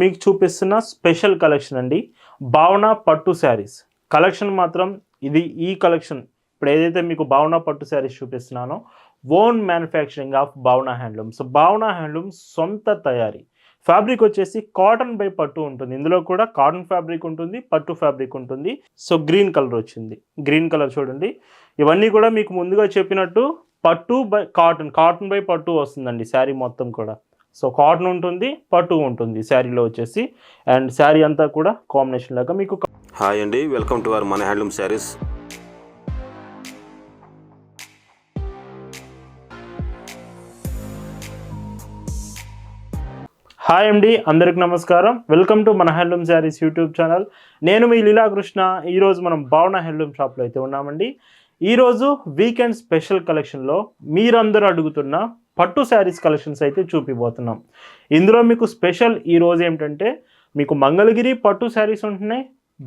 మీకు చూపిస్తున్న special collection అండి. భావన పట్టు శారీస్. కలెక్షన్ మాత్రం ఇది ఈ కలెక్షన్. ఇప్పుడు ఏదైతే మీకు భావన పట్టు saris చూపిస్తున్నానో own manufacturing of Bhavana handloom. So Bhavana handloom సొంత తయారీ. ఫ్యాబ్రిక్ వచ్చేసి కాటన్ బై పట్టు ఉంటుంది. ఇందులో కూడా కాటన్ ఫ్యాబ్రిక్ ఉంటుంది పట్టు ఫ్యాబ్రిక్ ఉంటుంది. సో గ్రీన్ కలర్ వచ్చింది. గ్రీన్ కలర్ చూడండి. ఇవన్నీ కూడా మీకు ముందుగా చెప్పినట్టు పట్టు బై కాటన్ కాటన్ బై పట్టు వస్తుందండి శారీ మొత్తం కూడా. సో కాటన్ ఉంటుంది పట్టు ఉంటుంది శారీలో వచ్చేసి. అండ్ శారీ అంతా కూడా కాంబినేషన్ లాగా మీకు హాయ్ అండి వెల్కమ్ టు అవర్ మన హ్యాండ్లూమ్ శారీస్ హాయ్ అండి అందరికి నమస్కారం. వెల్కమ్ టు మన హ్యాండ్లూమ్ శారీస్ యూట్యూబ్ ఛానల్ నేను మీ లీలాకృష్ణ. ఈరోజు మనం భావన హ్యాండ్లూమ్ షాప్లో అయితే ఉన్నామండి. ఈరోజు వీకెండ్ స్పెషల్ కలెక్షన్లో మీరందరూ అడుగుతున్న పట్టు శారీస్ కలెక్షన్స్ అయితే చూపిపోతున్నాం ఇందులో మీకు స్పెషల్ ఈరోజు ఏమిటంటే మీకు మంగళగిరి పట్టు శారీస్ ఉంటున్నాయి.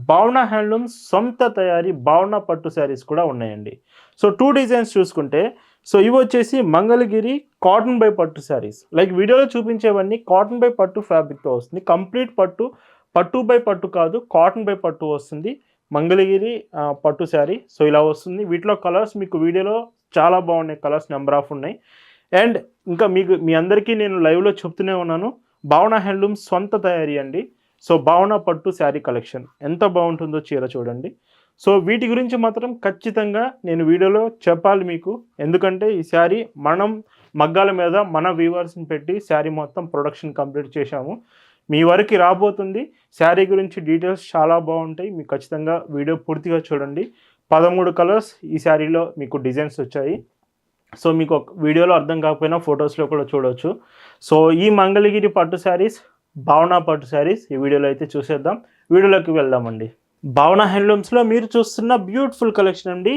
భావన హ్యాండ్లూమ్ సొంత తయారీ భావన పట్టు శారీస్ కూడా ఉన్నాయండి. సో టూ డిజైన్స్ చూసుకుంటే సో ఇవి వచ్చేసి మంగళగిరి కాటన్ బై పట్టు శారీస్. లైక్ వీడియోలో చూపించేవన్నీ కాటన్ బై పట్టు ఫ్యాబ్రిక్తో వస్తుంది. కంప్లీట్ పట్టు పట్టు బై పట్టు కాదు కాటన్ బై పట్టు వస్తుంది. మంగళగిరి పట్టు శారీ. సో ఇలా వస్తుంది. వీటిలో కలర్స్ మీకు వీడియోలో చాలా బాగున్నాయి. కలర్స్ నెంబర్ ఆఫ్ ఉన్నాయి. అండ్ ఇంకా మీకు మీ అందరికీ నేను లైవ్లో చెప్తూనే ఉన్నాను. భావన హ్యాండ్లూమ్ సొంత తయారీ అండి. సో భావన పట్టు శారీ కలెక్షన్. ఎంత బాగుంటుందో చీర చూడండి. సో వీటి గురించి మాత్రం ఖచ్చితంగా నేను వీడియోలో చెప్పాలి మీకు. ఎందుకంటే ఈ శారీ మనం మగ్గాల మీద మన వ్యూవర్స్ని పెట్టి శారీ మొత్తం ప్రొడక్షన్ కంప్లీట్ చేశాము. మీ వరకు రాబోతుంది. శారీ గురించి డీటెయిల్స్ చాలా బాగుంటాయి. మీకు ఖచ్చితంగా వీడియో పూర్తిగా చూడండి. పదమూడు కలర్స్ ఈ శారీలో మీకు డిజైన్స్ వచ్చాయి. సో మీకు ఒక వీడియోలో అర్థం కాకపోయినా ఫొటోస్లో కూడా చూడవచ్చు సో ఈ మంగళగిరి పట్టు శారీస్ భావన పట్టు శారీస్ ఈ వీడియోలో అయితే చూసేద్దాం. వీడియోలోకి వెళ్దామండి. భావన హ్యాండ్లూమ్స్లో మీరు చూస్తున్న బ్యూటిఫుల్ కలెక్షన్ అండి.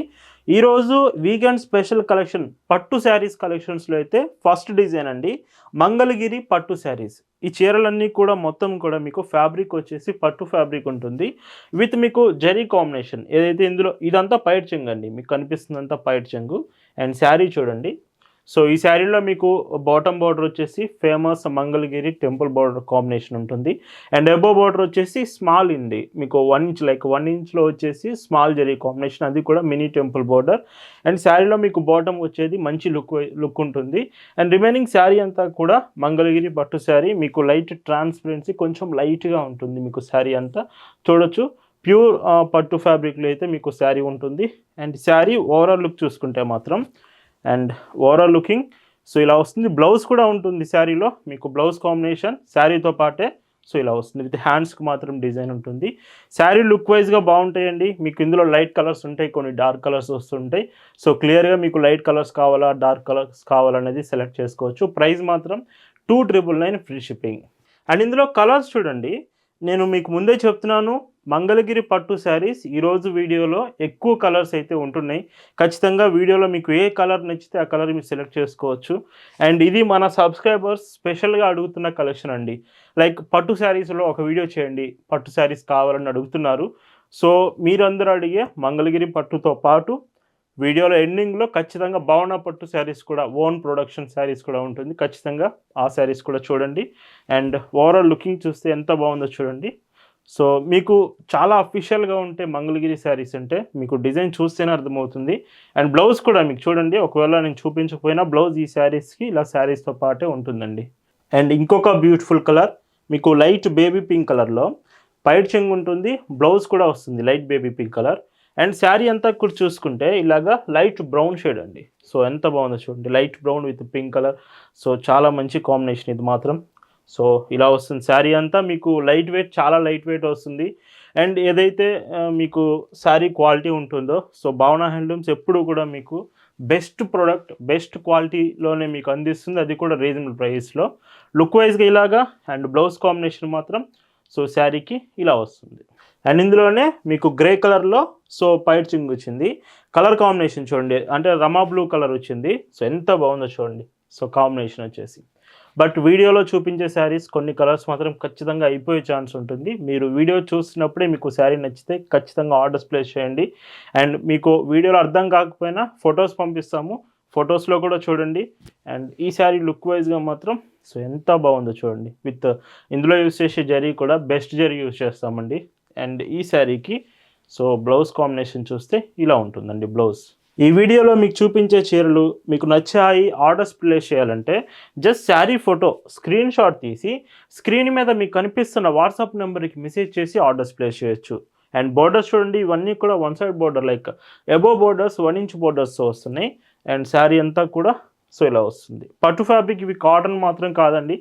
ఈరోజు వీకెండ్ స్పెషల్ కలెక్షన్ పట్టు శారీస్ కలెక్షన్స్లో అయితే ఫస్ట్ డిజైన్ అండి మంగళగిరి పట్టు శారీస్. ఈ చీరలన్నీ కూడా మొత్తం కూడా మీకు ఫ్యాబ్రిక్ వచ్చేసి పట్టు ఫ్యాబ్రిక్ ఉంటుంది. విత్ మీకు జరీ కాంబినేషన్ ఏదైతే ఇందులో ఇదంతా పైట్ చెంగు అండి మీకు కనిపిస్తుందంతా పైట్ చెంగు. అండ్ శారీ చూడండి. సో ఈ శారీలో మీకు బాటమ్ బార్డర్ వచ్చేసి famous Mangalagiri temple border combination ఉంటుంది. అండ్ ఎబో బార్డర్ వచ్చేసి స్మాల్ ఇండి. మీకు వన్ ఇంచ్ లైక్ వన్ ఇంచ్లో వచ్చేసి స్మాల్ జరీ కాంబినేషన్. అది కూడా మినీ టెంపుల్ బార్డర్. అండ్ శారీలో మీకు బాటమ్ వచ్చేది మంచి లుక్ లుక్ ఉంటుంది. అండ్ రిమైనింగ్ శారీ అంతా కూడా మంగళగిరి పట్టు శారీ. మీకు లైట్ ట్రాన్స్పరెన్సీ కొంచెం లైట్గా ఉంటుంది మీకు శారీ అంతా. చూడొచ్చు. ప్యూర్ పట్టు ఫ్యాబ్రిక్లో అయితే మీకు శారీ ఉంటుంది. అండ్ శారీ ఓవరాల్ లుక్ చూసుకుంటే మాత్రం అండ్ ఓవరాల్ లుకింగ్ సో ఇలా వస్తుంది. బ్లౌజ్ కూడా ఉంటుంది శారీలో. మీకు బ్లౌజ్ కాంబినేషన్ శారీతో పాటే సో ఇలా వస్తుంది. విత్ హ్యాండ్స్కి మాత్రం డిజైన్ ఉంటుంది. శారీ లుక్ వైజ్గా బాగుంటాయండి. మీకు ఇందులో లైట్ కలర్స్ ఉంటాయి కొన్ని డార్క్ కలర్స్ వస్తుంటాయి. సో క్లియర్గా మీకు లైట్ కలర్స్ కావాలా డార్క్ కలర్స్ కావాలనేది సెలెక్ట్ చేసుకోవచ్చు. ప్రైస్ మాత్రం two triple nine free shipping. And ఇందులో కలర్స్ చూడండి. నేను మీకు ముందే చెప్తున్నాను. మంగళగిరి పట్టు శారీస్ ఈరోజు వీడియోలో ఎక్కువ కలర్స్ అయితే ఉంటున్నాయి. ఖచ్చితంగా వీడియోలో మీకు ఏ కలర్ నచ్చితే ఆ కలర్ మీరు సెలెక్ట్ చేసుకోవచ్చు. అండ్ ఇది మన సబ్స్క్రైబర్స్ స్పెషల్గా అడుగుతున్న కలెక్షన్ అండి. లైక్ పట్టు శారీస్లో ఒక వీడియో చేయండి. పట్టు శారీస్ కావాలని అడుగుతున్నారు. సో మీరందరూ అడిగే మంగళగిరి పట్టుతో పాటు వీడియోలో ఎండింగ్లో ఖచ్చితంగా భావన పట్టు శారీస్ కూడా ఓన్ ప్రొడక్షన్ శారీస్ కూడా ఉంటుంది. ఖచ్చితంగా ఆ శారీస్ కూడా చూడండి. అండ్ ఓవరాల్ లుకింగ్ చూస్తే ఎంత బాగుందో చూడండి. సో మీకు చాలా అఫీషియల్గా ఉంటే మంగళగిరి శారీస్ అంటే మీకు డిజైన్ చూస్తేనే అర్థమవుతుంది. అండ్ బ్లౌజ్ కూడా మీకు చూడండి ఒకవేళ నేను చూపించకపోయినా బ్లౌజ్ ఈ శారీస్కి ఇలా శారీస్తో పాటే ఉంటుందండి. అండ్ ఇంకొక బ్యూటిఫుల్ కలర్ మీకు లైట్ బేబీ పింక్ కలర్లో పైట్ చెంగ్ ఉంటుంది బ్లౌజ్ కూడా వస్తుంది light baby pink colour and sari అంతా కూడా చూసుకుంటే ఇలాగా లైట్ బ్రౌన్ షేడ్ అండి. సో ఎంత బాగుందో చూడండి light brown with pink colour so చాలా మంచి కాంబినేషన్ ఇది మాత్రం. సో ఇలా వస్తుంది. శారీ అంతా మీకు లైట్ వెయిట్ చాలా లైట్ వెయిట్ వస్తుంది. అండ్ ఏదైతే మీకు శారీ క్వాలిటీ ఉంటుందో సో భావన హ్యాండ్లూమ్స్ ఎప్పుడు కూడా మీకు బెస్ట్ ప్రోడక్ట్ బెస్ట్ క్వాలిటీలోనే మీకు అందిస్తుంది. అది కూడా రీజనబుల్ ప్రైస్లో. లుక్ వైజ్గా ఇలాగా అండ్ బ్లౌజ్ కాంబినేషన్ మాత్రం సో శారీకి ఇలా వస్తుంది. అండ్ ఇందులోనే మీకు గ్రే కలర్లో సో పైట్ చింగ్ వచ్చింది. కలర్ కాంబినేషన్ చూడండి. అంటే రమా బ్లూ కలర్ వచ్చింది. సో ఎంత బాగుందో చూడండి. సో కాంబినేషన్ వచ్చేసి. బట్ వీడియోలో చూపించే శారీస్ కొన్ని కలర్స్ మాత్రం ఖచ్చితంగా అయిపోయే ఛాన్స్ ఉంటుంది. మీరు వీడియో చూసినప్పుడే మీకు శారీ నచ్చితే ఖచ్చితంగా ఆర్డర్స్ ప్లేస్ చేయండి. అండ్ మీకు వీడియోలో అర్థం కాకపోయినా ఫొటోస్ పంపిస్తాము. ఫొటోస్లో కూడా చూడండి. అండ్ ఈ శారీ లుక్ వైజ్గా మాత్రం సో ఎంత బాగుందో చూడండి. విత్ ఇందులో యూస్ చేసే జరీ కూడా బెస్ట్ జరీ యూస్ చేస్తామండి. అండ్ ఈ శారీకి సో బ్లౌజ్ కాంబినేషన్ చూస్తే ఇలా ఉంటుందండి బ్లౌజ్. ఈ వీడియోలో మీకు చూపించే చీరలు మీకు నచ్చాయి ఆర్డర్స్ ప్లేస్ చేయాలంటే just sari photo screen shot తీసి స్క్రీన్ మీద మీకు కనిపిస్తున్న వాట్సాప్ నెంబర్కి మెసేజ్ చేసి ఆర్డర్స్ ప్లేస్ చేయొచ్చు. అండ్ బోర్డర్స్ చూడండి ఇవన్నీ కూడా one side border like above borders one inch borders వస్తున్నాయి. అండ్ శారీ అంతా కూడా సో ఇలా వస్తుంది. పట్టు ఫ్యాబ్రిక్ ఇవి కాటన్ మాత్రం కాదండి.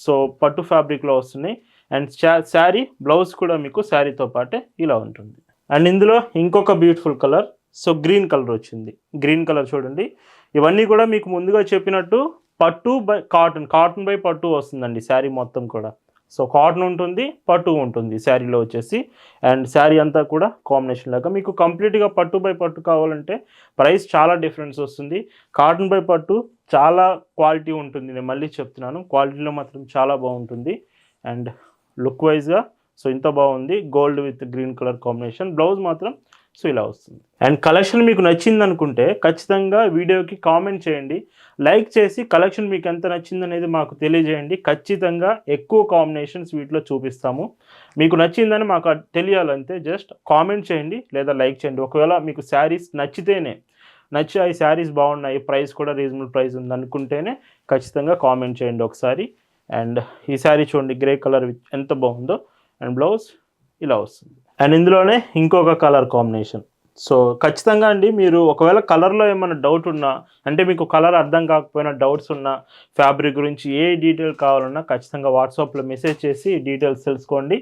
సో పట్టు ఫ్యాబ్రిక్లో వస్తున్నాయి. అండ్ శారీ బ్లౌజ్ కూడా మీకు శారీతో పాటే ఇలా ఉంటుంది. అండ్ ఇందులో ఇంకొక beautiful colour so green colour వచ్చింది. గ్రీన్ కలర్ చూడండి. ఇవన్నీ కూడా మీకు ముందుగా చెప్పినట్టు పట్టు బై కాటన్ కాటన్ బై పట్టు వస్తుందండి శారీ మొత్తం కూడా. సో కాటన్ ఉంటుంది పట్టు ఉంటుంది శారీలో వచ్చేసి. అండ్ శారీ అంతా కూడా కాంబినేషన్ లాగా. మీకు కంప్లీట్గా పట్టు బై పట్టు కావాలంటే ప్రైస్ చాలా డిఫరెన్స్ వస్తుంది. కాటన్ బై పట్టు చాలా క్వాలిటీ ఉంటుంది. నేను మళ్ళీ చెప్తున్నాను. క్వాలిటీలో మాత్రం చాలా బాగుంటుంది. అండ్ లుక్ వైజ్గా సో ఇంత బాగుంది. Gold with green colour combination. Blouse మాత్రం సో ఇలా వస్తుంది. అండ్ కలెక్షన్ మీకు నచ్చింది అనుకుంటే ఖచ్చితంగా వీడియోకి కామెంట్ చేయండి. లైక్ చేసి కలెక్షన్ మీకు ఎంత నచ్చింది అనేది మాకు తెలియజేయండి. ఖచ్చితంగా ఎక్కువ కాంబినేషన్స్ వీటిలో చూపిస్తాము. మీకు నచ్చిందని మాకు అది తెలియాలంటే జస్ట్ కామెంట్ చేయండి లేదా లైక్ చేయండి. ఒకవేళ మీకు శారీస్ నచ్చితేనే నచ్చి ఈ శారీస్ బాగున్నాయి ప్రైస్ కూడా రీజనబుల్ ప్రైస్ ఉంది అనుకుంటేనే ఖచ్చితంగా కామెంట్ చేయండి ఒకసారి. అండ్ ఈ శారీ చూడండి గ్రే కలర్ ఎంత బాగుందో. అండ్ బ్లౌజ్ ఇలా వస్తుంది. అండ్ ఇందులోనే ఇంకొక కలర్ కాంబినేషన్. సో ఖచ్చితంగా అండి మీరు ఒకవేళ కలర్లో ఏమైనా డౌట్ ఉన్నా అంటే మీకు కలర్ అర్థం కాకపోయినా డౌట్స్ ఉన్నా ఫ్యాబ్రిక్ గురించి ఏ డీటెయిల్ కావాలన్నా ఖచ్చితంగా వాట్సాప్లో మెసేజ్ చేసి డీటెయిల్స్ తెలుసుకోండి.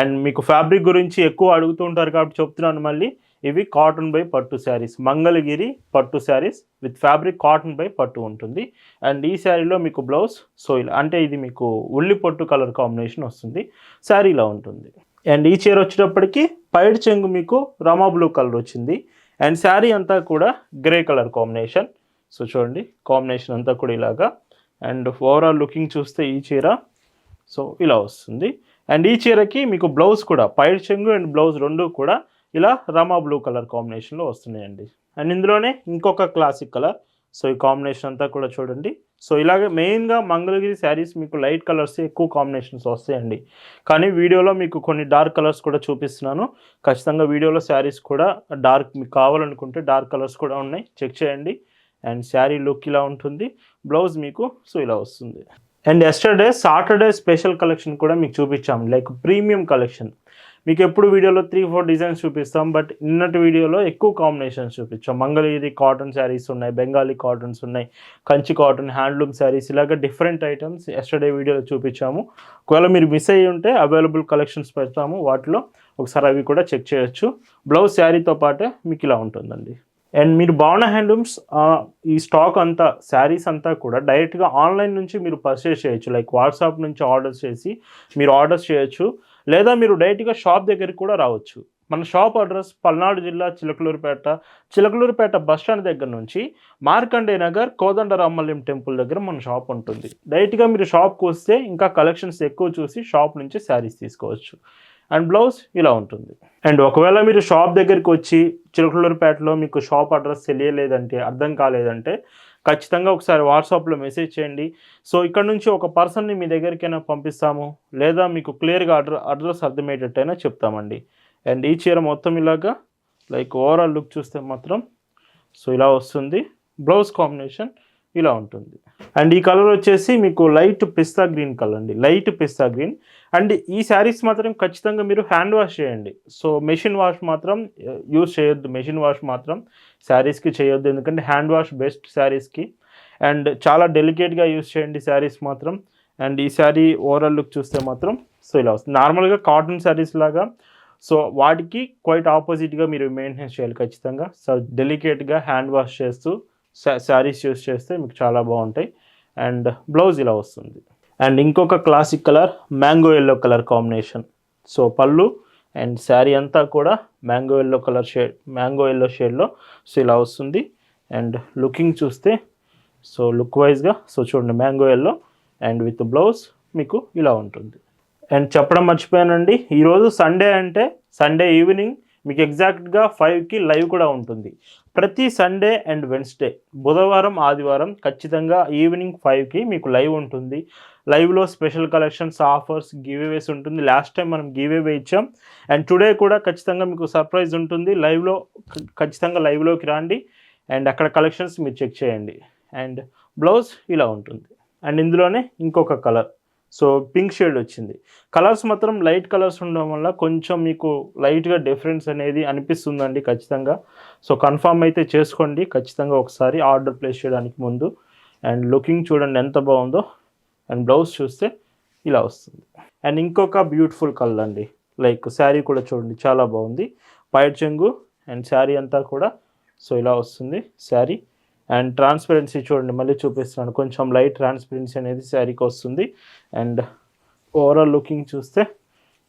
అండ్ మీకు ఫ్యాబ్రిక్ గురించి ఎక్కువ అడుగుతూ ఉంటారు కాబట్టి చెప్తున్నాను మళ్ళీ. ఇవి కాటన్ బై పట్టు శారీస్. మంగళగిరి పట్టు saris with fabric cotton by పట్టు ఉంటుంది. అండ్ ఈ శారీలో మీకు బ్లౌజ్ సో ఇలా అంటే ఇది మీకు ఉల్లి పట్టు కలర్ కాంబినేషన్ వస్తుంది. శారీలో ఉంటుంది. అండ్ ఈ చీర వచ్చేటప్పటికి పైడ్ చెంగు మీకు రమా బ్లూ కలర్ వచ్చింది. అండ్ శారీ అంతా కూడా గ్రే కలర్ కాంబినేషన్ సో చూడండి కాంబినేషన్ అంతా కూడా ఇలాగా. అండ్ ఓవరాల్ లుకింగ్ చూస్తే ఈ చీర సో ఇలా వస్తుంది. అండ్ ఈ చీరకి మీకు బ్లౌజ్ కూడా పైడ్ చెంగు అండ్ బ్లౌజ్ రెండు కూడా ఇలా రమా బ్లూ కలర్ కాంబినేషన్లో వస్తున్నాయండి. అండ్ ఇందులోనే ఇంకొక క్లాసిక్ కలర్ సో ఈ కాంబినేషన్ అంతా కూడా చూడండి. సో ఇలాగే మెయిన్గా మంగళగిరి శారీస్ మీకు లైట్ కలర్స్ ఎక్కువ కాంబినేషన్స్ వస్తాయండి. కానీ వీడియోలో మీకు కొన్ని డార్క్ కలర్స్ కూడా చూపిస్తున్నాను. ఖచ్చితంగా వీడియోలో శారీస్ కూడా డార్క్ మీకు కావాలనుకుంటే డార్క్ కలర్స్ కూడా ఉన్నాయి. చెక్ చేయండి. అండ్ శారీ లుక్ ఇలా ఉంటుంది. బ్లౌజ్ మీకు సో ఇలా వస్తుంది. And yesterday Saturday special collection కూడా మీకు చూపించాము లైక్ ప్రీమియం కలెక్షన్. మీకు ఎప్పుడు వీడియోలో త్రీ ఫోర్ డిజైన్స్ చూపిస్తాం బట్ నిన్నటి వీడియోలో ఎక్కువ కాంబినేషన్స్ చూపించాం. మంగళగిరి కాటన్ శారీస్ ఉన్నాయి బెంగాలీ కాటన్స్ ఉన్నాయి కంచి కాటన్ హ్యాండ్లూమ్ శారీస్ ఇలాగ డిఫరెంట్ ఐటమ్స్ ఎస్టర్డే వీడియోలో చూపించాము. ఒకవేళ మీరు మిస్ అయ్యి ఉంటే అవైలబుల్ కలెక్షన్స్ పెడతాము. వాటిలో ఒకసారి అవి కూడా చెక్ చేయొచ్చు. బ్లౌజ్ శారీతో పాటే మీకు ఇలా ఉంటుందండి. అండ్ మీరు భావన హ్యాండ్లూమ్స్ ఈ స్టాక్ అంతా శారీస్ అంతా కూడా డైరెక్ట్గా ఆన్లైన్ నుంచి మీరు పర్చేస్ చేయొచ్చు. లైక్ వాట్సాప్ నుంచి ఆర్డర్స్ చేసి మీరు ఆర్డర్స్ చేయొచ్చు. లేదా మీరు డైరెక్ట్గా షాప్ దగ్గరికి కూడా రావచ్చు. మన షాప్ అడ్రస్ పల్నాడు జిల్లా చిలకలూరుపేట చిలకలూరుపేట బస్ స్టాండ్ దగ్గర నుంచి మార్కండే నగర్ కోదండరామల్యం టెంపుల్ దగ్గర మన షాప్ ఉంటుంది. డైరెక్ట్గా మీరు షాప్కి వస్తే ఇంకా కలెక్షన్స్ ఎక్కువ చూసి షాప్ నుంచి శారీస్ తీసుకోవచ్చు. అండ్ బ్లౌజ్ ఇలా ఉంటుంది. అండ్ ఒకవేళ మీరు షాప్ దగ్గరికి వచ్చి చిలకలూరుపేటలో మీకు షాప్ అడ్రస్ తెలియలేదంటే అర్థం కాలేదంటే ఖచ్చితంగా ఒకసారి వాట్సాప్లో మెసేజ్ చేయండి. సో ఇక్కడ నుంచి ఒక పర్సన్ని మీ దగ్గరికైనా పంపిస్తాము. లేదా మీకు క్లియర్గా అడ్ర అడ్రస్ అర్థమయ్యేటట్టయినా చెప్తామండి. అండ్ ఈ చీర మొత్తం ఇలాగా లైక్ ఓవరాల్ లుక్ చూస్తే మాత్రం సో ఇలా వస్తుంది. బ్లౌజ్ కాంబినేషన్ ఇలా ఉంటుంది. అండ్ ఈ కలర్ వచ్చేసి మీకు లైట్ పిస్తా గ్రీన్ కలర్ అండి. Light pista green. అండ్ ఈ శారీస్ మాత్రం ఖచ్చితంగా మీరు హ్యాండ్ వాష్ చేయండి. సో మెషిన్ వాష్ మాత్రం యూజ్ చేయొద్దు. మెషిన్ వాష్ మాత్రం శారీస్కి చేయొద్దు. ఎందుకంటే హ్యాండ్ వాష్ బెస్ట్ శారీస్కి. అండ్ చాలా డెలికేట్గా యూస్ చేయండి శారీస్ మాత్రం. అండ్ ఈ శారీ ఓవరాల్ లుక్ చూస్తే మాత్రం సో ఇలా వస్తుంది. నార్మల్గా కాటన్ శారీస్ లాగా సో వాటికి క్వైట్ ఆపోజిట్గా మీరు మెయింటెనెన్స్ చేయాలి ఖచ్చితంగా. సో డెలికేట్గా హ్యాండ్ వాష్ చేస్తూ శారీస్ యూస్ చేస్తే మీకు చాలా బాగుంటాయి. అండ్ బ్లౌజ్ ఇలా వస్తుంది. అండ్ ఇంకొక classic colour mango yellow colour combination so పళ్ళు అండ్ శారీ అంతా కూడా mango yellow colour shade mango yellow షేడ్లో సో ఇలా వస్తుంది. అండ్ లుకింగ్ చూస్తే సో లుక్ వైజ్గా సో చూడండి mango yellow and with blouse మీకు ఇలా ఉంటుంది. అండ్ చెప్పడం మర్చిపోయానండి ఈరోజు సండే అంటే సండే ఈవినింగ్ మీకు ఎగ్జాక్ట్గా ఫైవ్కి లైవ్ కూడా ఉంటుంది. ప్రతి సండే అండ్ వెన్స్డే బుధవారం ఆదివారం ఖచ్చితంగా ఈవినింగ్ ఫైవ్కి మీకు లైవ్ ఉంటుంది. లైవ్లో స్పెషల్ కలెక్షన్స్ ఆఫర్స్ గివేవేస్ ఉంటుంది. లాస్ట్ టైం మనం గివేవే ఇచ్చాం. అండ్ టుడే కూడా ఖచ్చితంగా మీకు సర్ప్రైజ్ ఉంటుంది. లైవ్లో ఖచ్చితంగా లైవ్లోకి రండి. అండ్ అక్కడ కలెక్షన్స్ మీరు చెక్ చేయండి. అండ్ బ్లౌజ్ ఇలా ఉంటుంది. అండ్ ఇందులోనే ఇంకొక కలర్ సో పింక్ షేడ్ వచ్చింది. కలర్స్ మాత్రం లైట్ కలర్స్ ఉండడం వల్ల కొంచెం మీకు లైట్గా డిఫరెన్స్ అనేది అనిపిస్తుందండి ఖచ్చితంగా. సో కన్ఫామ్ అయితే చేసుకోండి. ఖచ్చితంగా ఒకసారి ఆర్డర్ ప్లేస్ చేయడానికి ముందు. అండ్ లుకింగ్ చూడండి ఎంత బాగుందో. అండ్ బ్లౌజ్ చూస్తే ఇలా వస్తుంది. అండ్ ఇంకొక బ్యూటిఫుల్ కలర్ అండి. లైక్ శారీ కూడా చూడండి చాలా బాగుంది. పైట్ చెంగు అండ్ శారీ అంతా కూడా. సో ఇలా వస్తుంది శారీ. అండ్ ట్రాన్స్పరెన్సీ చూడండి మళ్ళీ చూపిస్తున్నాను. కొంచెం లైట్ ట్రాన్స్పరెన్సీ అనేది శారీకి వస్తుంది. అండ్ ఓవరాల్ లుకింగ్ చూస్తే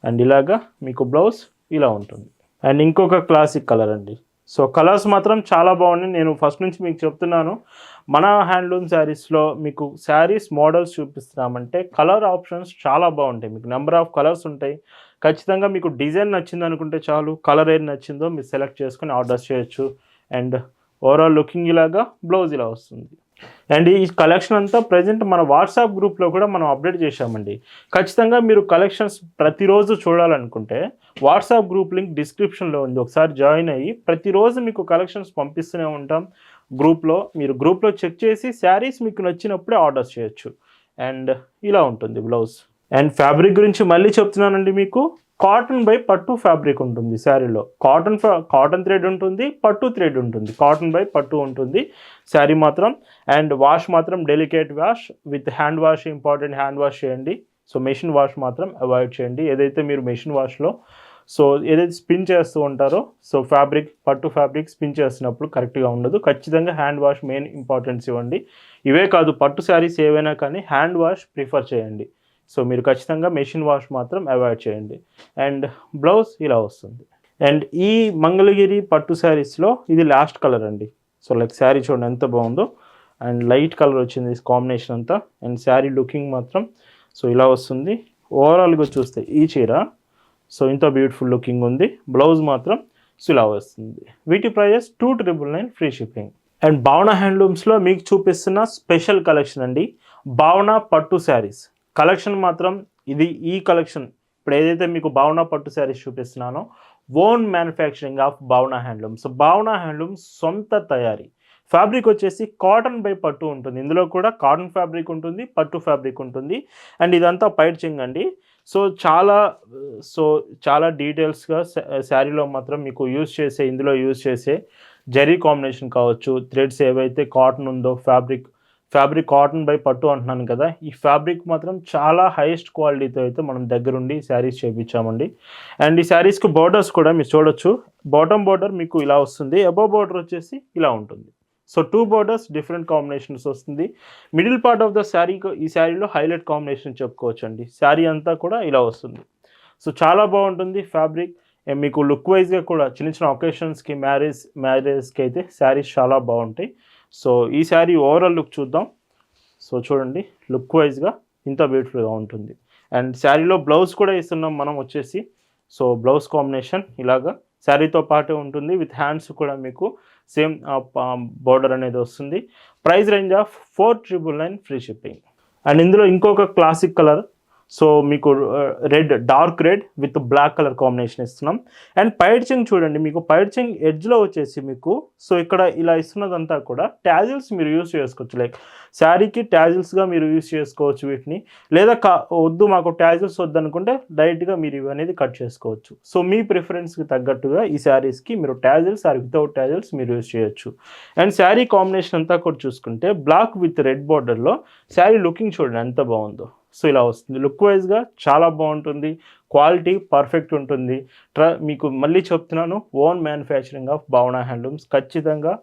అండ్ ఇలాగా మీకు బ్లౌజ్ ఇలా ఉంటుంది. అండ్ ఇంకొక క్లాసిక్ కలర్ అండి. సో కలర్స్ మాత్రం చాలా బాగున్నాయి. నేను ఫస్ట్ నుంచి మీకు చెప్తున్నాను. మన హ్యాండ్లూమ్ శారీస్లో మీకు శారీస్ మోడల్స్ చూపిస్తున్నామంటే కలర్ ఆప్షన్స్ చాలా బాగుంటాయి. మీకు నెంబర్ ఆఫ్ కలర్స్ ఉంటాయి. ఖచ్చితంగా మీకు డిజైన్ నచ్చింది అనుకుంటే చాలు కలర్ ఏది నచ్చిందో మీరు సెలెక్ట్ చేసుకొని ఆర్డర్ చేయొచ్చు. అండ్ ఓవరాల్ లుకింగ్ ఇలాగా బ్లౌజ్ ఇలా వస్తుంది. అండ్ ఈ కలెక్షన్ అంతా ప్రజెంట్ మన వాట్సాప్ గ్రూప్లో కూడా మనం అప్డేట్ చేశామండి. ఖచ్చితంగా మీరు కలెక్షన్స్ ప్రతిరోజు చూడాలనుకుంటే వాట్సాప్ గ్రూప్ లింక్ డిస్క్రిప్షన్లో ఉంది. ఒకసారి జాయిన్ అయ్యి ప్రతిరోజు మీకు కలెక్షన్స్ పంపిస్తూనే ఉంటాం. గ్రూప్లో మీరు గ్రూప్లో చెక్ చేసి శారీస్ మీకు నచ్చినప్పుడే ఆర్డర్ చేయొచ్చు. అండ్ ఇలా ఉంటుంది బ్లౌజ్ అండ్ ఫ్యాబ్రిక్ గురించి మళ్ళీ చెప్తున్నానండి మీకు. కాటన్ బై పట్టు ఫ్యాబ్రిక్ ఉంటుంది శారీలో. కాటన్ కాటన్ థ్రెడ్ ఉంటుంది పట్టు థ్రెడ్ ఉంటుంది. కాటన్ బై పట్టు ఉంటుంది. శారీ మాత్రం అండ్ వాష్ మాత్రం delicate wash with hand wash important hand wash చేయండి. సో మెషిన్ వాష్ మాత్రం అవాయిడ్ చేయండి. ఏదైతే మీరు మెషిన్ వాష్లో సో ఏదైతే స్పిన్ చేస్తూ ఉంటారో సో ఫ్యాబ్రిక్ పట్టు ఫ్యాబ్రిక్ స్పిన్ చేస్తున్నప్పుడు కరెక్ట్గా ఉండదు. ఖచ్చితంగా హ్యాండ్ వాష్ మెయిన్ ఇంపార్టెన్స్ ఇవ్వండి. ఇవే కాదు పట్టు శారీస్ ఏవైనా కానీ హ్యాండ్ వాష్ ప్రిఫర్ చేయండి. సో మీరు ఖచ్చితంగా మెషిన్ వాష్ మాత్రం అవాయిడ్ చేయండి. అండ్ బ్లౌజ్ ఇలా వస్తుంది. అండ్ ఈ మంగళగిరి పట్టు శారీస్లో ఇది లాస్ట్ కలర్ అండి. సో లైక్ శారీ చూడండి ఎంత బాగుందో. అండ్ లైట్ కలర్ వచ్చింది కాంబినేషన్ అంతా. అండ్ శారీ లుకింగ్ మాత్రం సో ఇలా వస్తుంది. ఓవరాల్గా చూస్తే ఈ చీర సో ఇంత బ్యూటిఫుల్ లుకింగ్ ఉంది. బ్లౌజ్ మాత్రం సో ఇలా వస్తుంది. వీటి prices two triple nine free shipping. And Bhavana హ్యాండ్లూమ్స్లో మీకు చూపిస్తున్న స్పెషల్ కలెక్షన్ అండి. భావన పట్టు శారీస్. కలెక్షన్ మాత్రం ఇది ఈ కలెక్షన్. ఇప్పుడు ఏదైతే మీకు భావన పట్టు saris చూపిస్తున్నానో own manufacturing of Bhavana handloom. So Bhavana handloom సొంత తయారీ. ఫ్యాబ్రిక్ వచ్చేసి కాటన్ బై పట్టు ఉంటుంది. ఇందులో కూడా కాటన్ ఫ్యాబ్రిక్ ఉంటుంది పట్టు ఫ్యాబ్రిక్ ఉంటుంది. అండ్ ఇదంతా పైడ్చింగ్ అండి. సో చాలా సో చాలా డీటెయిల్స్గా శారీలో మాత్రం మీకు యూజ్ చేసే ఇందులో యూజ్ చేసే జరీ కాంబినేషన్ కావచ్చు థ్రెడ్స్ ఏవైతే కాటన్ ఉందో ఫ్యాబ్రిక్ ఫ్యాబ్రిక్ కాటన్ బై పట్టు అంటున్నాను కదా ఈ ఫ్యాబ్రిక్ మాత్రం చాలా హైయెస్ట్ క్వాలిటీతో అయితే మనం దగ్గరుండి శారీస్ చేయించామండి అండ్ ఈ శారీస్కి బోర్డర్స్ కూడా మీరు చూడొచ్చు. బాటమ్ బోర్డర్ మీకు ఇలా వస్తుంది అబో బోర్డర్ వచ్చేసి ఇలా ఉంటుంది. So two borders different combinations వస్తుంది. Middle part of the sari ఈ శారీలో హైలైట్ కాంబినేషన్ చెప్పుకోవచ్చు అండి శారీ అంతా కూడా ఇలా వస్తుంది. సో చాలా బాగుంటుంది ఫ్యాబ్రిక్. మీకు లుక్ వైజ్గా కూడా చిన్న చిన్న ఒకేషన్స్కి మ్యారేజ్ మ్యారేజ్కి అయితే శారీస్ చాలా బాగుంటాయి. సో ఈ శారీ ఓవరాల్ లుక్ చూద్దాం. సో చూడండి లుక్ వైజ్గా ఇంత బ్యూటిఫుల్గా ఉంటుంది. అండ్ శారీలో బ్లౌజ్ కూడా ఇస్తున్నాం మనం వచ్చేసి. సో బ్లౌజ్ కాంబినేషన్ ఇలాగా శారీతో పాటే ఉంటుంది. విత్ హ్యాండ్స్ కూడా మీకు సేమ్ బోర్డర్ అనేది వస్తుంది. Price range of four triple nine free shipping and ఇందులో ఇంకొక క్లాసిక్ కలర్ సో మీకు red dark red with black colour combination ఇస్తున్నాం. అండ్ పైడ్చింగ్ చూడండి మీకు పైడ్చింగ్ ఎడ్జ్లో వచ్చేసి మీకు సో ఇక్కడ ఇలా ఇస్తున్నదంతా కూడా ట్యాజిల్స్ మీరు యూస్ చేసుకోవచ్చు. లైక్ శారీకి ట్యాజిల్స్గా మీరు యూస్ చేసుకోవచ్చు వీటిని. లేదా కా వద్దు మాకు ట్యాజిల్స్ వద్దనుకుంటే డైరెక్ట్గా మీరు ఇవి అనేది కట్ చేసుకోవచ్చు. సో మీ ప్రిఫరెన్స్కి తగ్గట్టుగా ఈ శారీస్కి మీరు ట్యాజిల్స్ ఆర్ వితౌట్ ట్యాజిల్స్ మీరు యూస్ చేయొచ్చు. అండ్ శారీ కాంబినేషన్ అంతా కూడా చూసుకుంటే బ్లాక్ విత్ రెడ్ బార్డర్లో శారీ లుకింగ్ చూడండి ఎంత బాగుందో. సో ఇలా వస్తుంది. లుక్ వైజ్గా చాలా బాగుంటుంది. క్వాలిటీ పర్ఫెక్ట్ ఉంటుంది. ట్ర మీకు మళ్ళీ చెప్తున్నాను own manufacturing of Bhavana handlooms ఖచ్చితంగా.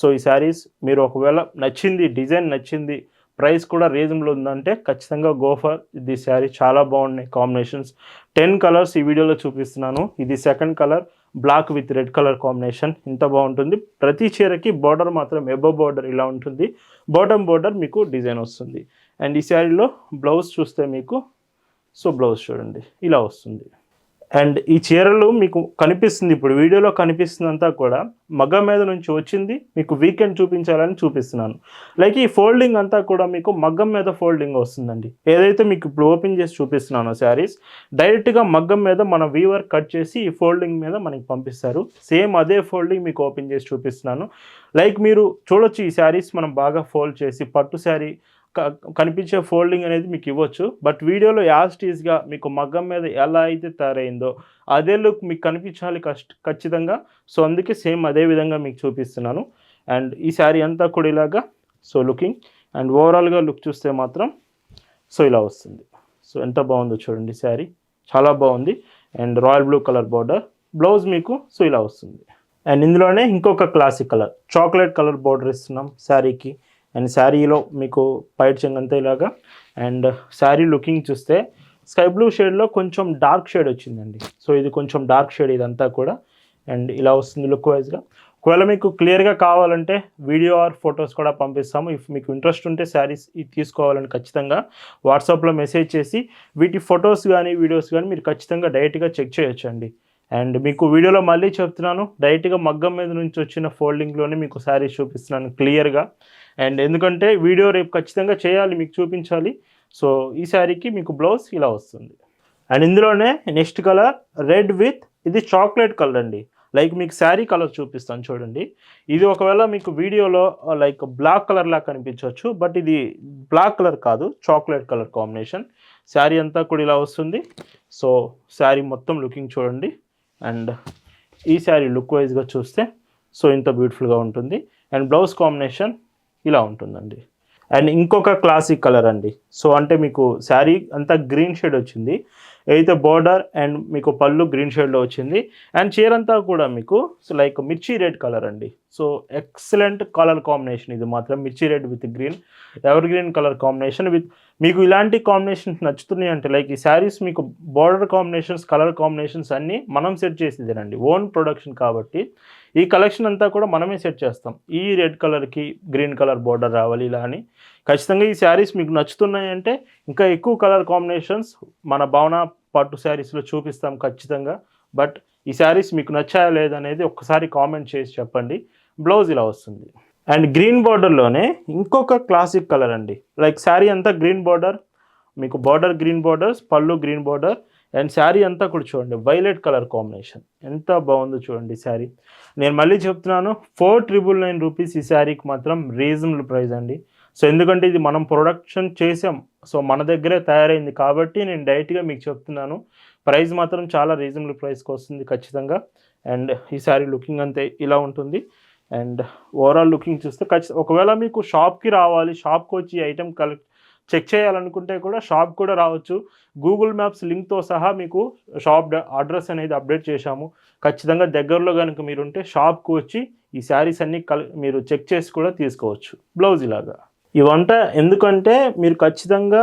సో ఈ శారీస్ మీరు ఒకవేళ నచ్చింది డిజైన్ నచ్చింది ప్రైస్ కూడా రీజనబుల్ ఉందంటే ఖచ్చితంగా గోఫర్ ఇది శారీ చాలా బాగున్నాయి కాంబినేషన్స్ టెన్ కలర్స్ ఈ వీడియోలో చూపిస్తున్నాను. ఇది second colour black with red colour combination ఇంత బాగుంటుంది. ప్రతి చీరకి బార్డర్ మాత్రం ఎబో బార్డర్ ఇలా ఉంటుంది. బాటమ్ బార్డర్ మీకు డిజైన్ వస్తుంది. అండ్ ఈ శారీలో బ్లౌజ్ చూస్తే మీకు సో బ్లౌజ్ చూడండి ఇలా వస్తుంది. అండ్ ఈ చీరలు మీకు కనిపిస్తుంది ఇప్పుడు వీడియోలో కనిపిస్తుందంతా కూడా మగ్గం మీద నుంచి వచ్చింది మీకు వీకెండ్ చూపించాలని చూపిస్తున్నాను. లైక్ ఈ ఫోల్డింగ్ అంతా కూడా మీకు మగ్గం మీద ఫోల్డింగ్ వస్తుందండి. ఏదైతే మీకు ఇప్పుడు ఓపెన్ చేసి చూపిస్తున్నానో శారీస్ డైరెక్ట్గా మగ్గం మీద మన వీవర్ కట్ చేసి ఈ ఫోల్డింగ్ మీద మనకి పంపిస్తారు. సేమ్ అదే ఫోల్డింగ్ మీకు ఓపెన్ చేసి చూపిస్తున్నాను. లైక్ మీరు చూడొచ్చు ఈ శారీస్ మనం బాగా ఫోల్డ్ చేసి పట్టు శారీ కనిపించే ఫోల్డింగ్ అనేది మీకు ఇవ్వచ్చు. బట్ వీడియోలో యాస్టీస్గా మీకు మగ్గం మీద ఎలా అయితే తయారైందో అదే లుక్ మీకు కనిపించాలి కష్ట ఖచ్చితంగా. సో అందుకే సేమ్ అదే విధంగా మీకు చూపిస్తున్నాను. అండ్ ఈ శారీ అంతా కూడా ఇలాగా. So looking. అండ్ ఓవరాల్గా లుక్ చూస్తే మాత్రం సో ఇలా వస్తుంది. సో ఎంత బాగుందో చూడండి శారీ. చాలా బాగుంది. And royal blue colour border. Blouse మీకు సో ఇలా వస్తుంది. అండ్ ఇందులోనే ఇంకొక classic colour. Chocolate colour border ఇస్తున్నాం శారీకి. అండ్ శారీలో మీకు పైట్ చెంగంతా ఇలాగా. అండ్ శారీ లుకింగ్ చూస్తే స్కై బ్లూ షేడ్లో కొంచెం డార్క్ షేడ్ వచ్చిందండి. సో ఇది కొంచెం డార్క్ షేడ్ ఇదంతా కూడా. అండ్ ఇలా వస్తుంది లుక్ వైజ్గా. ఒకవేళ మీకు క్లియర్గా కావాలంటే వీడియో ఆర్ ఫొటోస్ కూడా పంపిస్తాము. ఇఫ్ మీకు ఇంట్రెస్ట్ ఉంటే శారీస్ ఇది తీసుకోవాలని ఖచ్చితంగా వాట్సాప్లో మెసేజ్ చేసి వీటి ఫొటోస్ కానీ వీడియోస్ కానీ మీరు ఖచ్చితంగా డైరెక్ట్గా చెక్ చేయొచ్చండి. అండ్ మీకు వీడియోలో మళ్ళీ చెప్తున్నాను. డైరెక్ట్గా మగ్గం మీద నుంచి వచ్చిన ఫోల్డింగ్లోనే మీకు శారీస్ చూపిస్తున్నాను క్లియర్గా. అండ్ ఎందుకంటే వీడియో రేపు ఖచ్చితంగా చేయాలి మీకు చూపించాలి. సో ఈ శారీకి మీకు బ్లౌజ్ ఇలా వస్తుంది. అండ్ ఇందులోనే నెక్స్ట్ కలర్ రెడ్ విత్ ఇది చాక్లెట్ కలర్ అండి. లైక్ మీకు శారీ కలర్ చూపిస్తాను చూడండి. ఇది ఒకవేళ మీకు వీడియోలో లైక్ బ్లాక్ కలర్లా కనిపించవచ్చు బట్ ఇది బ్లాక్ కలర్ కాదు చాక్లెట్ కలర్ కాంబినేషన్. శారీ అంతా కూడా ఇలా వస్తుంది. సో శారీ మొత్తం లుకింగ్ చూడండి. అండ్ ఈ శారీ లుక్ వైజ్గా చూస్తే సో ఇంత బ్యూటిఫుల్గా ఉంటుంది. అండ్ బ్లౌజ్ కాంబినేషన్ ఇలా ఉంటుందండి. అండ్ ఇంకొక క్లాసిక్ కలర్ అండి. సో అంటే మీకు శారీ అంతా గ్రీన్ షేడ్ వచ్చింది. అయితే బార్డర్ అండ్ మీకు పళ్ళు గ్రీన్ షేడ్లో వచ్చింది. అండ్ చీర అంతా కూడా మీకు so like mirchi red colour అండి. సో ఎక్సలెంట్ కలర్ కాంబినేషన్ ఇది మాత్రం. Mirchi red with green evergreen colour combination with మీకు ఇలాంటి కాంబినేషన్స్ నచ్చుతున్నాయి అంటే లైక్ ఈ శారీస్ మీకు బార్డర్ కాంబినేషన్స్ కలర్ కాంబినేషన్స్ అన్నీ మనం సెట్ చేసేదేనండి. ఓన్ ప్రొడక్షన్ కాబట్టి ఈ కలెక్షన్ అంతా కూడా మనమే సెట్ చేస్తాం. ఈ రెడ్ కలర్కి గ్రీన్ కలర్ బోర్డర్ రావాలి ఇలా అని. ఖచ్చితంగా ఈ శారీస్ మీకు నచ్చుతున్నాయి అంటే ఇంకా ఎక్కువ కలర్ కాంబినేషన్స్ మన భావన పట్టు శారీస్లో చూపిస్తాం ఖచ్చితంగా. బట్ ఈ శారీస్ మీకు నచ్చాయా లేదనేది ఒక్కసారి కామెంట్ చేసి చెప్పండి. బ్లౌజ్ ఇలా వస్తుంది. అండ్ గ్రీన్ బార్డర్లోనే ఇంకొక క్లాసిక్ కలర్ అండి. లైక్ శారీ అంతా గ్రీన్ బార్డర్ మీకు బార్డర్ గ్రీన్ బార్డర్స్ పళ్ళు గ్రీన్ బార్డర్ అండ్ శారీ అంతా కూడా చూడండి వైలెట్ కలర్ కాంబినేషన్ ఎంత బాగుందో చూడండి శారీ నేను మళ్ళీ చెప్తున్నాను ఫోర్ ట్రిపుల్ నైన్ రూపీస్ ఈ శారీకి మాత్రం రీజనబుల్ ప్రైస్ అండి. సో ఎందుకంటే ఇది మనం ప్రొడక్షన్ చేసాం. సో మన దగ్గరే తయారైంది కాబట్టి నేను డైరెక్ట్గా మీకు చెప్తున్నాను. ప్రైస్ మాత్రం చాలా రీజనబుల్ ప్రైస్కి వస్తుంది ఖచ్చితంగా. అండ్ ఈ శారీ లుకింగ్ అంతే ఇలా ఉంటుంది. అండ్ ఓవరాల్ లుకింగ్ చూస్తే ఖచ్చితంగా ఒకవేళ మీకు షాప్కి రావాలి షాప్కి వచ్చి ఐటెం కలెక్ట్ చెక్ చేయాలనుకుంటే కూడా షాప్ కూడా రావచ్చు. గూగుల్ మ్యాప్స్ లింక్తో సహా మీకు షాప్ అడ్రస్ అనేది అప్డేట్ చేశాము. ఖచ్చితంగా దగ్గరలో కనుక మీరు ఉంటే షాప్కు వచ్చి ఈ శారీస్ అన్ని కల్ మీరు చెక్ చేసి కూడా తీసుకోవచ్చు. బ్లౌజ్ ఇలాగా. ఇవంతా ఎందుకంటే మీరు ఖచ్చితంగా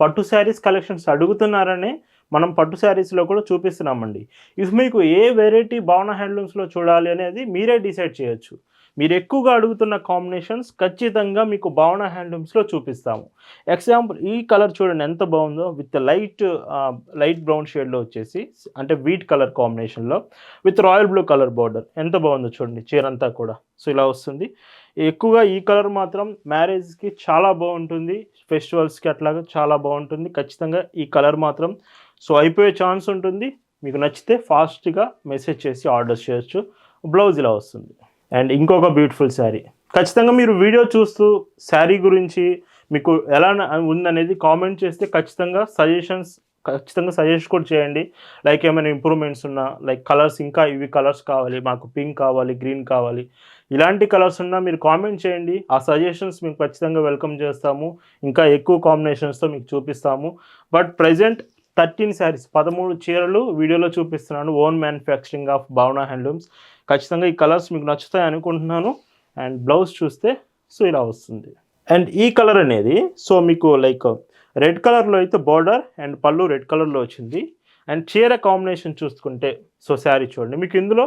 పట్టు శారీస్ కలెక్షన్స్ అడుగుతున్నారని మనం పట్టు శారీస్లో కూడా చూపిస్తున్నామండి. ఇఫ్ మీకు ఏ వెరైటీ భావన హ్యాండ్లూమ్స్లో చూడాలి అనేది మీరే డిసైడ్ చేయొచ్చు. మీరు ఎక్కువగా అడుగుతున్న కాంబినేషన్స్ ఖచ్చితంగా మీకు భావన హ్యాండ్లూమ్స్లో చూపిస్తాము. ఎగ్జాంపుల్ ఈ కలర్ చూడండి ఎంత బాగుందో. విత్ లైట్ లైట్ బ్రౌన్ షేడ్లో వచ్చేసి అంటే వీట్ కలర్ కాంబినేషన్లో with royal blue colour border ఎంత బాగుందో చూడండి చీరంతా కూడా. సో ఇలా వస్తుంది. ఎక్కువగా ఈ కలర్ మాత్రం మ్యారేజ్కి చాలా బాగుంటుంది. ఫెస్టివల్స్కి అట్లాగా చాలా బాగుంటుంది. ఖచ్చితంగా ఈ కలర్ మాత్రం సో అయిపోయే ఛాన్స్ ఉంటుంది. మీకు నచ్చితే ఫాస్ట్గా మెసేజ్ చేసి ఆర్డర్ చేయొచ్చు. బ్లౌజ్ ఇలా వస్తుంది. అండ్ ఇంకొక బ్యూటిఫుల్ శారీ. ఖచ్చితంగా మీరు వీడియో చూస్తూ శారీ గురించి మీకు ఎలా ఉందనేది కామెంట్ చేస్తే ఖచ్చితంగా సజెషన్స్ ఖచ్చితంగా సజెస్ట్ కూడా చేయండి. లైక్ ఏమైనా ఇంప్రూవ్మెంట్స్ ఉన్నా లైక్ కలర్స్ ఇంకా ఇవి కలర్స్ కావాలి మాకు పింక్ కావాలి గ్రీన్ కావాలి ఇలాంటి కలర్స్ ఉన్నా మీరు కామెంట్ చేయండి. ఆ సజెషన్స్ మీకు ఖచ్చితంగా వెల్కమ్ చేస్తాము. ఇంకా ఎక్కువ కాంబినేషన్స్తో మీకు చూపిస్తాము. బట్ ప్రజెంట్ థర్టీన్ శారీస్ పదమూడు చీరలు వీడియోలో చూపిస్తున్నాను. Own manufacturing of Bhavana handlooms ఖచ్చితంగా ఈ కలర్స్ మీకు నచ్చుతాయి అనుకుంటున్నాను. అండ్ బ్లౌజ్ చూస్తే సో ఇలా వస్తుంది. అండ్ ఈ కలర్ అనేది సో మీకు లైక్ రెడ్ కలర్లో అయితే బార్డర్ అండ్ పళ్ళు రెడ్ కలర్లో వచ్చింది. అండ్ చీర కాంబినేషన్ చూసుకుంటే సో శారీ చూడండి. మీకు ఇందులో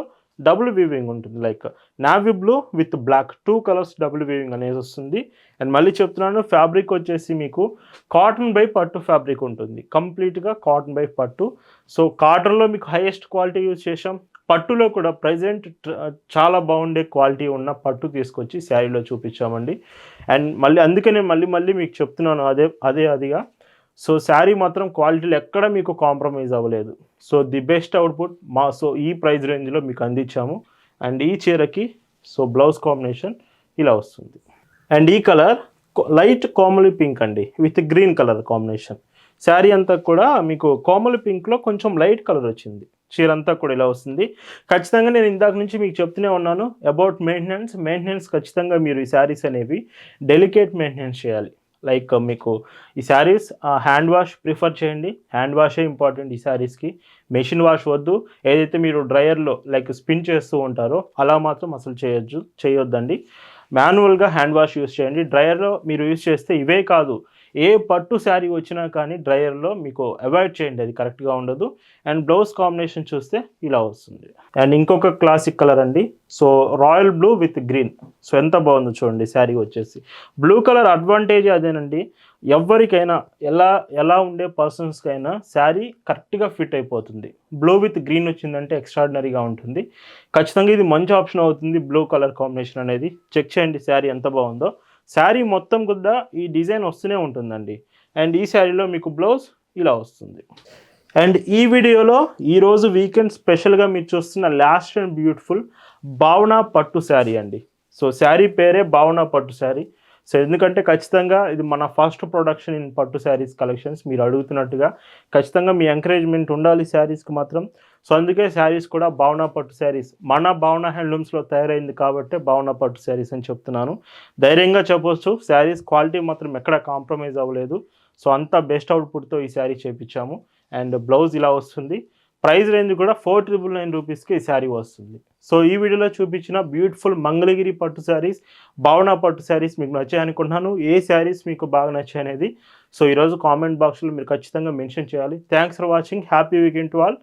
డబుల్ వీవింగ్ ఉంటుంది. Like navy blue with black two colours double weaving అనేది వస్తుంది. అండ్ మళ్ళీ చెప్తున్నాను ఫ్యాబ్రిక్ వచ్చేసి మీకు కాటన్ బై పట్టు ఫ్యాబ్రిక్ ఉంటుంది. కంప్లీట్గా కాటన్ బై పట్టు సో కాటన్లో మీకు హైయెస్ట్ క్వాలిటీ యూజ్ చేసాం పట్టులో కూడా ప్రజెంట్ చాలా బాగుండే క్వాలిటీ ఉన్న పట్టు తీసుకొచ్చి శారీలో చూపించామండి. అండ్ మళ్ళీ అందుకనే మళ్ళీ మళ్ళీ మీకు చెప్తున్నాను అదే అదే అదిగా సో శారీ మాత్రం క్వాలిటీలో ఎక్కడ మీకు కాంప్రమైజ్ అవ్వలేదు. సో ది బెస్ట్ అవుట్పుట్ మా సో ఈ ప్రైస్ రేంజ్లో మీకు అందించాము. అండ్ ఈ చీరకి సో బ్లౌజ్ కాంబినేషన్ ఇలా వస్తుంది. అండ్ ఈ కలర్ లైట్ కోమలి పింక్ అండి with green colour combination. Sari అంతా కూడా మీకు కోమలి పింక్లో కొంచెం లైట్ కలర్ వచ్చింది. చీర అంతా కూడా ఇలా వస్తుంది. ఖచ్చితంగా నేను ఇందాక నుంచి మీకు చెప్తూనే ఉన్నాను అబౌట్ మెయింటెనెన్స్ మెయింటెనెన్స్ ఖచ్చితంగా మీరు ఈ శారీస్ అనేవి డెలికేట్ మెయింటెనెన్స్ చేయాలి. లైక్ మీకు ఈ శారీస్ హ్యాండ్ వాష్ ప్రిఫర్ చేయండి. హ్యాండ్ వాషే ఇంపార్టెంట్ ఈ శారీస్కి. మెషిన్ వాష్ వద్దు. ఏదైతే మీరు డ్రయర్లో లైక్ స్పిన్ చేస్తూ ఉంటారో అలా మాత్రం అసలు చేయొద్దు చేయొద్దండి. మాన్యువల్గా హ్యాండ్ వాష్ యూస్ చేయండి. డ్రయర్లో మీరు యూస్ చేస్తే ఇవే కాదు. ఏ పట్టు శారీ వచ్చినా కానీ డ్రైయర్లో మీకు అవాయిడ్ చేయండి అది కరెక్ట్గా ఉండదు. అండ్ బ్లౌజ్ కాంబినేషన్ చూస్తే ఇలా వస్తుంది. అండ్ ఇంకొక క్లాసిక్ కలర్ అండి. So royal blue with green. So ఎంత బాగుందో చూడండి శారీ వచ్చేసి. బ్లూ కలర్ అడ్వాంటేజ్ అదేనండి. ఎవరికైనా ఎలా ఎలా ఉండే పర్సన్స్కైనా శారీ కరెక్ట్గా ఫిట్ అయిపోతుంది. బ్లూ విత్ గ్రీన్ వచ్చిందంటే ఎక్స్ట్రాడినరీగా ఉంటుంది. ఖచ్చితంగా ఇది మంచి ఆప్షన్ అవుతుంది బ్లూ కలర్ కాంబినేషన్ అనేది. చెక్ చేయండి శారీ ఎంత బాగుందో. శారీ మొత్తం కూడా ఈ డిజైన్ వస్తూనే ఉంటుందండి. అండ్ ఈ శారీలో మీకు బ్లౌజ్ ఇలా వస్తుంది. అండ్ ఈ వీడియోలో ఈరోజు వీకెండ్ స్పెషల్గా మీరు చూస్తున్న లాస్ట్ అండ్ బ్యూటిఫుల్ భావన పట్టు శారీ అండి. సో శారీ పేరే భావన పట్టు శారీ. సో ఎందుకంటే ఖచ్చితంగా ఇది మన ఫస్ట్ ప్రొడక్షన్ ఇన్ పట్టు శారీస్ కలెక్షన్స్ మీరు అడుగుతున్నట్టుగా ఖచ్చితంగా మీ ఎంకరేజ్మెంట్ ఉండాలి శారీస్కి మాత్రం. సో అందుకే శారీస్ కూడా భావన పట్టు శారీస్ మన భావన హ్యాండ్లూమ్స్లో తయారైంది కాబట్టి భావన పట్టు శారీస్ అని చెప్తున్నాను. ధైర్యంగా చెప్పొచ్చు శారీస్ క్వాలిటీ మాత్రం ఎక్కడ కాంప్రమైజ్ అవ్వలేదు. సో అంతా బెస్ట్ అవుట్పుట్తో ఈ శారీ చేపించాము. అండ్ బ్లౌజ్ ఇలా వస్తుంది. ప్రైస్ రేంజ్ కూడా ఫోర్ ట్రిపుల్ నైన్ రూపీస్కి ఈ శారీ వస్తుంది. సో ఈ వీడియోలో చూపించిన బ్యూటిఫుల్ మంగళగిరి పట్టు శారీస్ భావన పట్టు శారీస్ మీకు నచ్చాయి అనుకుంటున్నాను. ఏ శారీస్ మీకు బాగా నచ్చాయి అనేది సో ఈరోజు కామెంట్ బాక్స్లో మీరు ఖచ్చితంగా మెన్షన్ చేయాలి. Thanks for watching. Happy weekend to all.